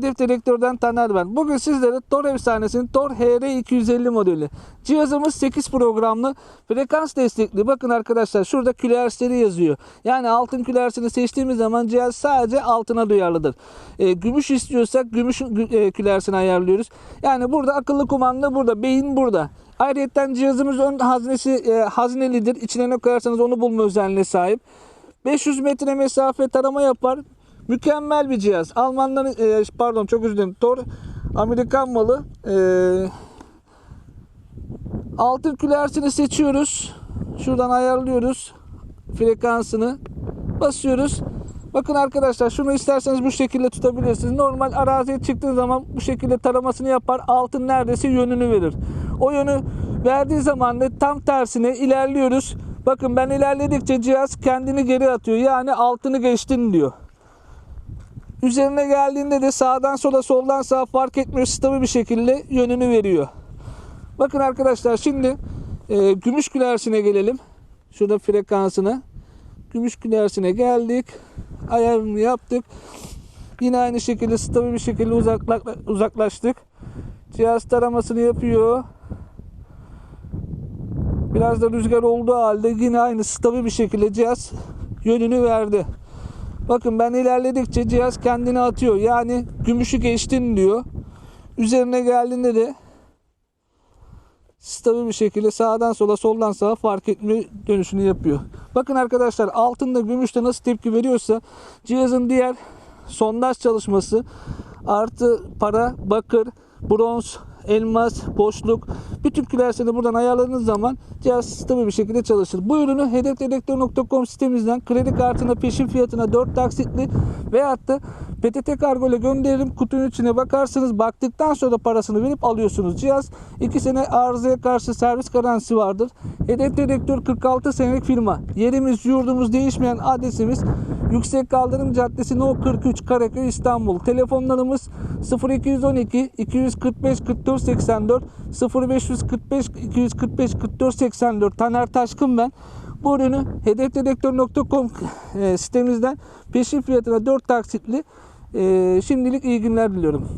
Hedef Direktör'den Taner ben. Bugün sizlere Tor efsanesinin Tor HR250 modeli. Cihazımız 8 programlı frekans destekli. Bakın arkadaşlar şurada külersleri yazıyor. Yani altın külersini seçtiğimiz zaman cihaz sadece altına duyarlıdır. E, gümüş istiyorsak gümüş gü- e, külersini ayarlıyoruz. Yani burada akıllı kumanda burada, beyin burada. Ayrıca cihazımız ön haznesi e, haznelidir. İçine ne koyarsanız onu bulma özelliğine sahip. 500 metre mesafe tarama yapar. Mükemmel bir cihaz. Almanların e, pardon çok özür dilerim. Tor Amerikan malı. E, altın külersini seçiyoruz. Şuradan ayarlıyoruz frekansını. Basıyoruz. Bakın arkadaşlar şunu isterseniz bu şekilde tutabilirsiniz. Normal araziye çıktığı zaman bu şekilde taramasını yapar. Altın neredeyse yönünü verir. O yönü verdiği zaman da tam tersine ilerliyoruz. Bakın ben ilerledikçe cihaz kendini geri atıyor. Yani altını geçtin diyor. Üzerine geldiğinde de sağdan sola soldan sağa fark etmiyor. Stabil bir şekilde yönünü veriyor. Bakın arkadaşlar şimdi e, gümüş külersine gelelim. Şurada frekansına. Gümüş külersine geldik. Ayarını yaptık. Yine aynı şekilde stabil bir şekilde uzakla, uzaklaştık. Cihaz taramasını yapıyor. Biraz da rüzgar olduğu halde yine aynı stabil bir şekilde cihaz yönünü verdi. Bakın ben ilerledikçe cihaz kendini atıyor. Yani gümüşü geçtin diyor. Üzerine geldiğinde de stabil bir şekilde sağdan sola soldan sağa fark etme dönüşünü yapıyor. Bakın arkadaşlar altında gümüşte nasıl tepki veriyorsa cihazın diğer sondaj çalışması artı para, bakır, bronz, elmas, boşluk bütün külerseni buradan ayarladığınız zaman cihaz stabil bir şekilde çalışır. Bu ürünü hedefdedektör.com sitemizden kredi kartına peşin fiyatına 4 taksitli veyahut da PTT kargo ile gönderirim. Kutunun içine bakarsınız. Baktıktan sonra parasını verip alıyorsunuz. Cihaz 2 sene arızaya karşı servis garantisi vardır. Hedef Dedektör 46 senelik firma. Yerimiz, yurdumuz değişmeyen adresimiz Yüksek Kaldırım Caddesi No 43 Karaköy İstanbul. Telefonlarımız 0212 245 44 84 0545 245 44 84 Taner Taşkın ben. Bu ürünü hedefdedektör.com e, sitemizden peşin fiyatına 4 taksitli e, şimdilik iyi günler diliyorum.